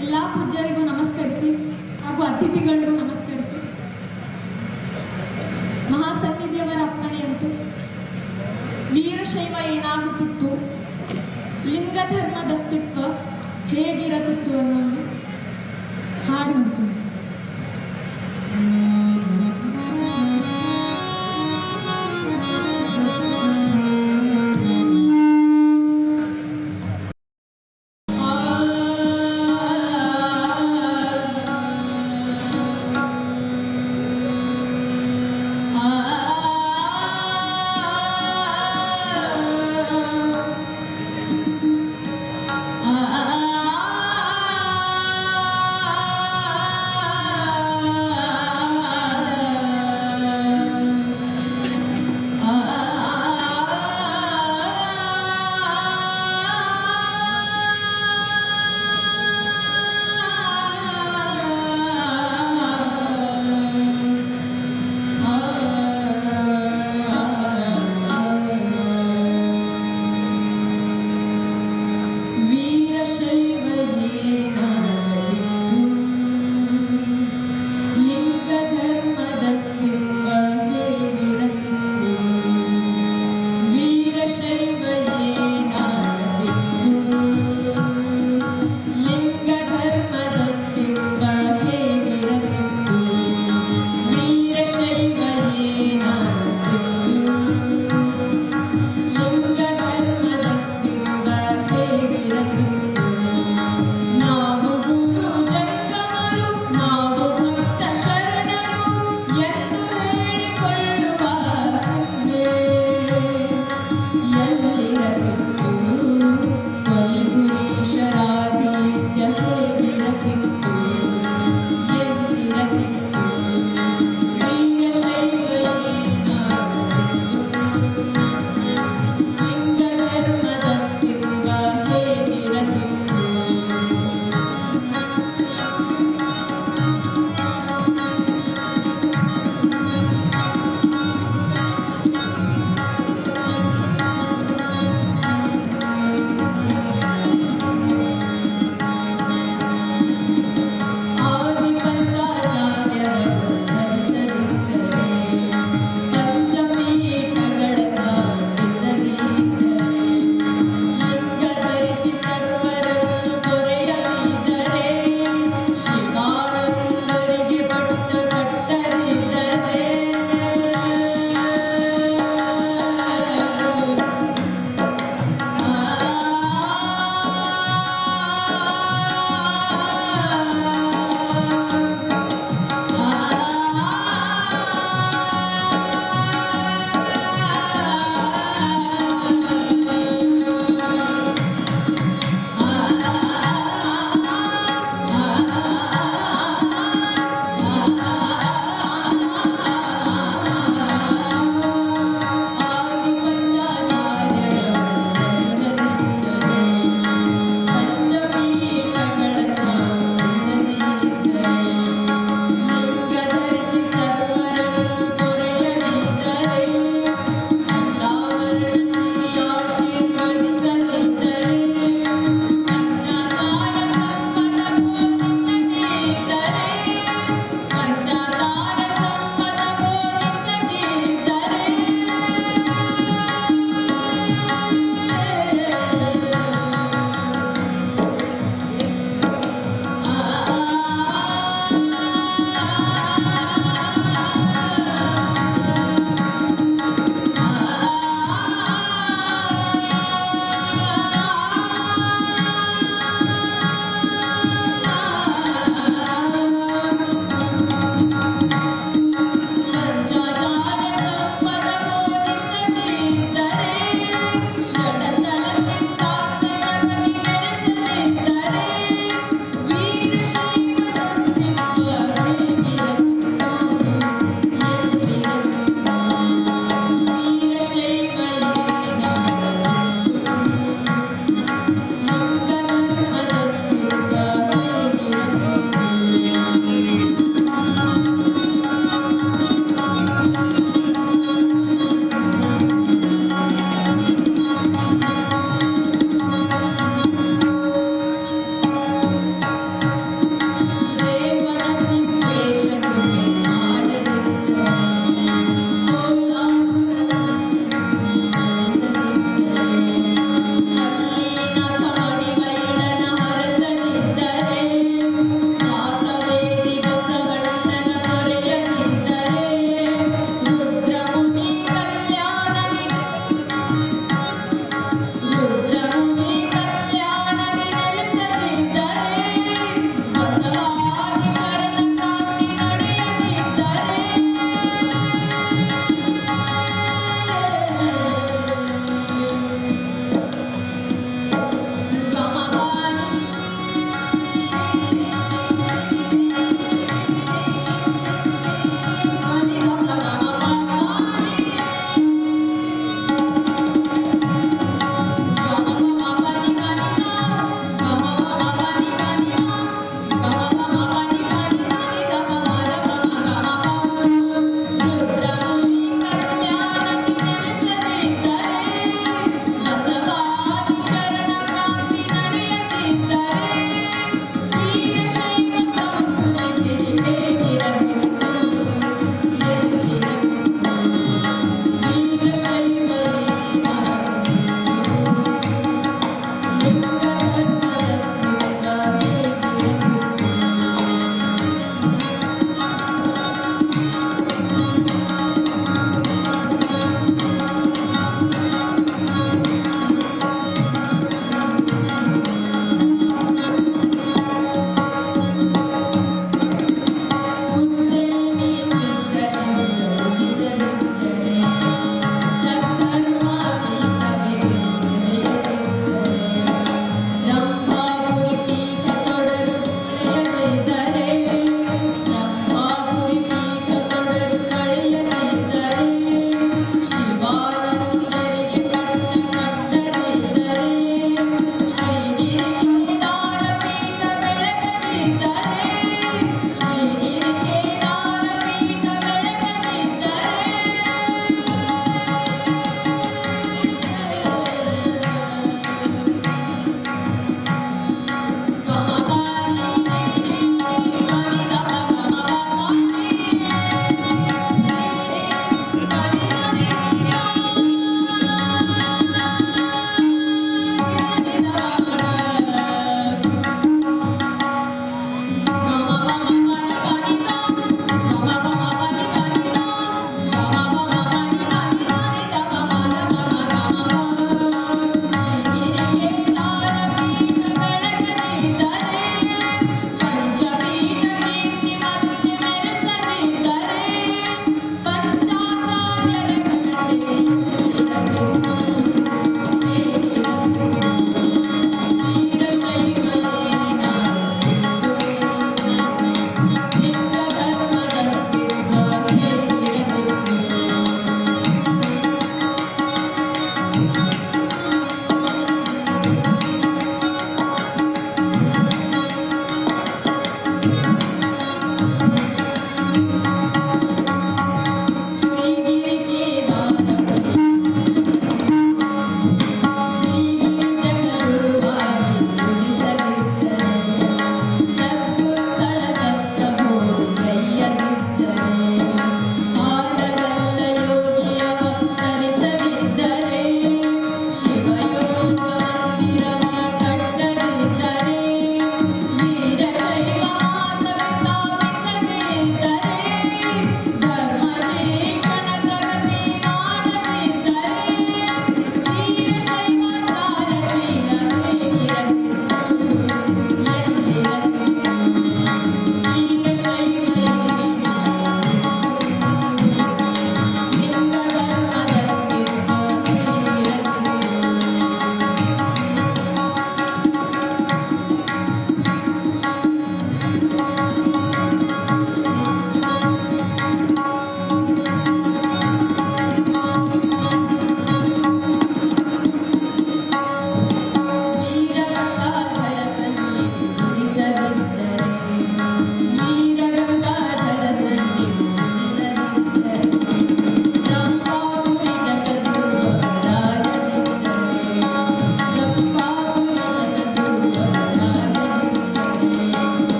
ಎಲ್ಲ ಪೂಜ್ಯರಿಗೂ ನಮಸ್ಕರಿಸಿ ಹಾಗೂ ಅತಿಥಿಗಳಿಗೂ ನಮಸ್ಕರಿಸಿ. ಮಹಾಸನ್ನಿಧಿಯವರ ಅಪ್ಪಣೆಯಂತೆ ವೀರಶೈವ ಏನಾಗುತ್ತಿತ್ತು ಲಿಂಗಧರ್ಮದ ಅಸ್ತಿತ್ವ ಹೇಗಿರುತ್ತಿತ್ತು ಅನ್ನೋದು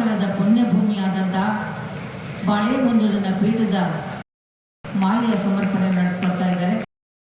ಮನ ಪುಣ್ಯ ಪುಣ್ಯಭೂಮಿಯಾದಂಥ ಬಾಳೆಗೊಂಡೂರಿನ ಪೀಠದ